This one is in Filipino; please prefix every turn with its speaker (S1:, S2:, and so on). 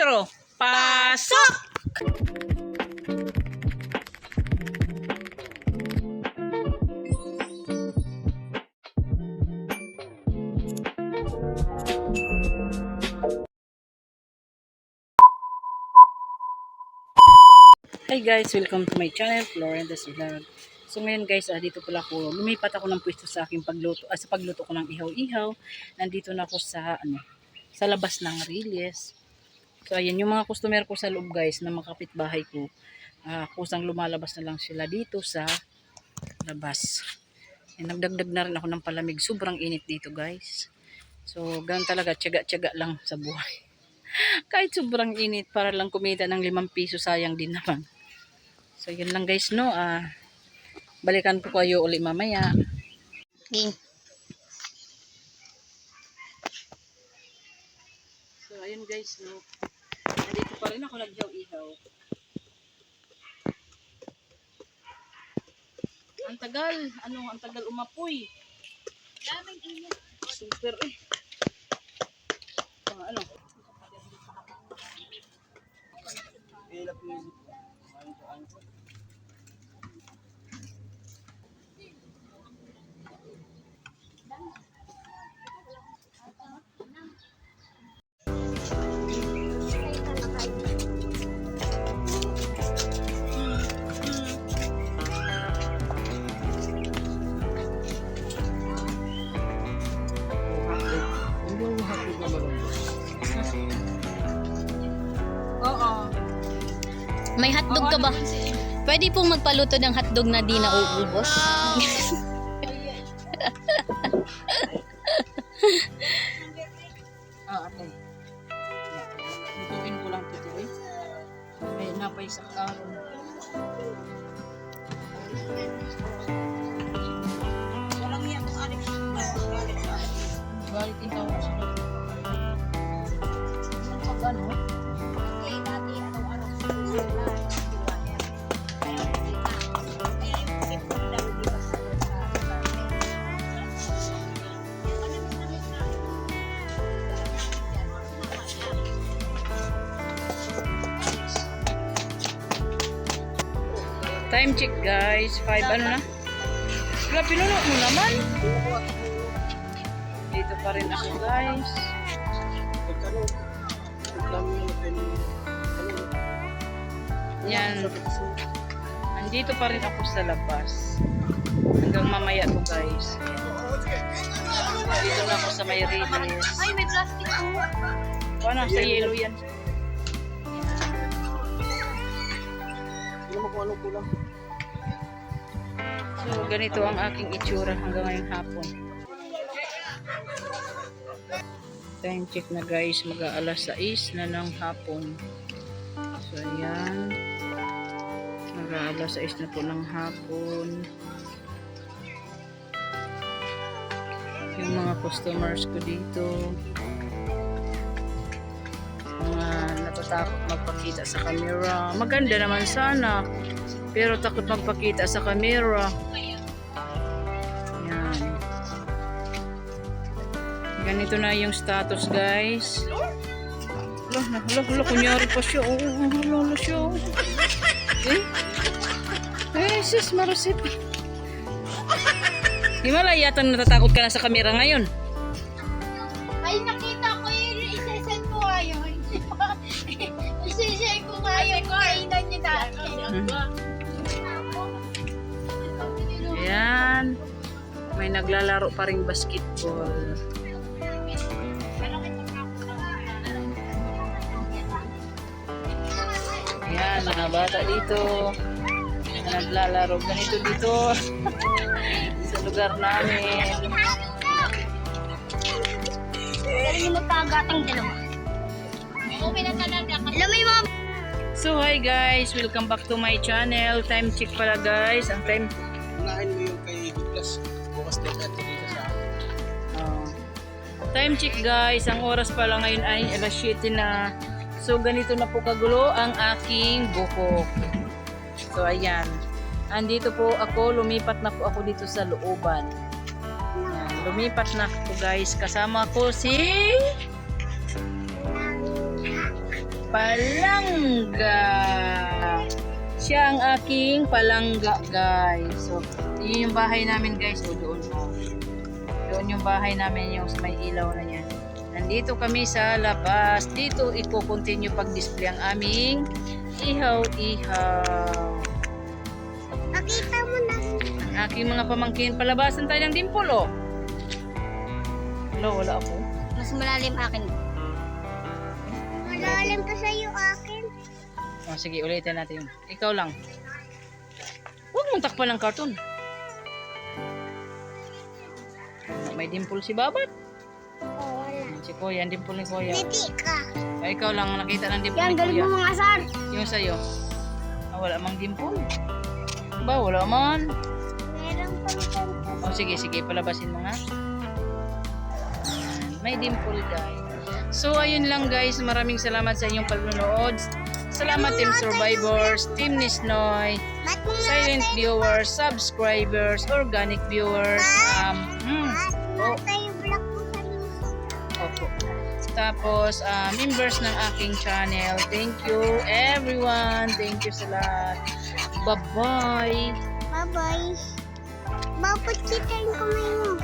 S1: Hi guys, welcome to my channel, Florenda's Vlog. So ngayon guys, ah, dito pala ako, lumipat ako ng pwesto sa aking pagluto, ah, sa pagluto ko ng ihaw-ihaw. Nandito na ako sa, ano, sa labas ng Riles. So ayan, yung mga customer ko sa loob guys, na mga kapitbahay ko, ah, kusang lumalabas na lang sila dito sa labas. Eh, nagdagdag na rin ako ng palamig, sobrang init dito guys. So ganun talaga, tiyaga-tiyaga lang sa buhay. Kahit sobrang init, para lang kumita ng limang piso, sayang din naman. So, yun lang guys, no? Ah, balikan ko kayo uli mamaya.
S2: Game.
S1: Ayun guys, no? Nandito pa rin ako nagjaw-ihaw. Ang tagal. Ano, ang tagal umapoy.
S2: Daming init.
S1: Super eh. Pang ano? Oo.
S2: May hotdog ka ba? Pwede pong magpaluto ng hotdog na di nauubos.
S1: Ah, okay. Lutuin ko lang ito eh. May napay sa karon. Walang yan kung aling Time check guys. 5 ano na? Wala, pinuno mo naman. Dito pa rin ako guys. Yan. Andito pa rin ako sa labas. Hanggang mamaya to guys. Dito na ako sa may release.
S2: Ay, may plastic.
S1: Paano? Sa yellow yan. So, ganito ang aking itsura hanggang ngayong hapon. Time check na guys, mag-aalas 6 na ng hapon. So, ayan. Mag-aalas 6 na po ng hapon. Yung mga customers ko dito. Natatakot magpakita sa camera. Maganda naman sana. Pero takot magpakita sa camera. Yan. Ganito na yung status, guys. Hala, hala, hala, kunyari pa siya. Oo, oh, hala, hala siya. Eh? Eh, sis, marasip. Di ba yata natatakot ka na sa camera ngayon? Ayan. May naglalaro pa ring basketball. Ayan, mga bata dito. Na naglalaro. Ganito dito. sa lugar namin.
S2: Pero yung magkagatang dalawa. Okay na talaga. Alam mo yung mga...
S1: So, hi guys. Welcome back to my channel. Time check pala guys. Ang time
S3: Unahin mo yung kay Douglas. Bukas din natin dito sa
S1: Oh. Time check guys, ang oras pala ngayon ay alas 7 na. So ganito na po kagulo ang aking buhok. So ayan. Andito po ako, lumipat na po ako dito sa looban. Ayan, lumipat na ako guys. Kasama ko si Palangga. Siya ang aking palangga, guys. So, yun yung bahay namin, guys. O, doon po. Doon yung bahay namin, yung may ilaw na yan. Nandito kami sa labas. Dito, ipo-continue pag-display ang aming ihaw-ihaw.
S4: Makita mo na.
S1: Ang aking mga pamangkin, palabasan tayo ng dimple, oh. Wala, wala ako.
S2: Mas malalim akin.
S4: Malalim pa sa'yo akin.
S1: Oh, sige, ulitin natin yun. Ikaw lang. Huwag mong takpan ng karton. Oh, May dimple si Babat.
S4: Oo, wala.
S1: Si Kuya, ang dimple ni Kuya.
S4: Hindi ka.
S1: Ay, ikaw lang ang nakita ng dimple
S4: Yan,
S1: ni
S4: galing
S1: Kuya.
S4: mo mga sar.
S1: Yung sa'yo. Ah, wala mang dimple. Ba, wala man.
S4: Meron pang kanta.
S1: Oh, sige, sige, palabasin mo nga. May dimple, guys. So, ayun lang, guys. Maraming salamat sa inyong panonood. Salamat, Team Survivors, Team Nisnoy, silent viewers, subscribers, organic viewers, um, oh, opo. Tapos, ah, members ng aking channel. Thank you, everyone. Thank you sa lahat. Bye-bye.
S4: Bye-bye. Bakit kita yung mo?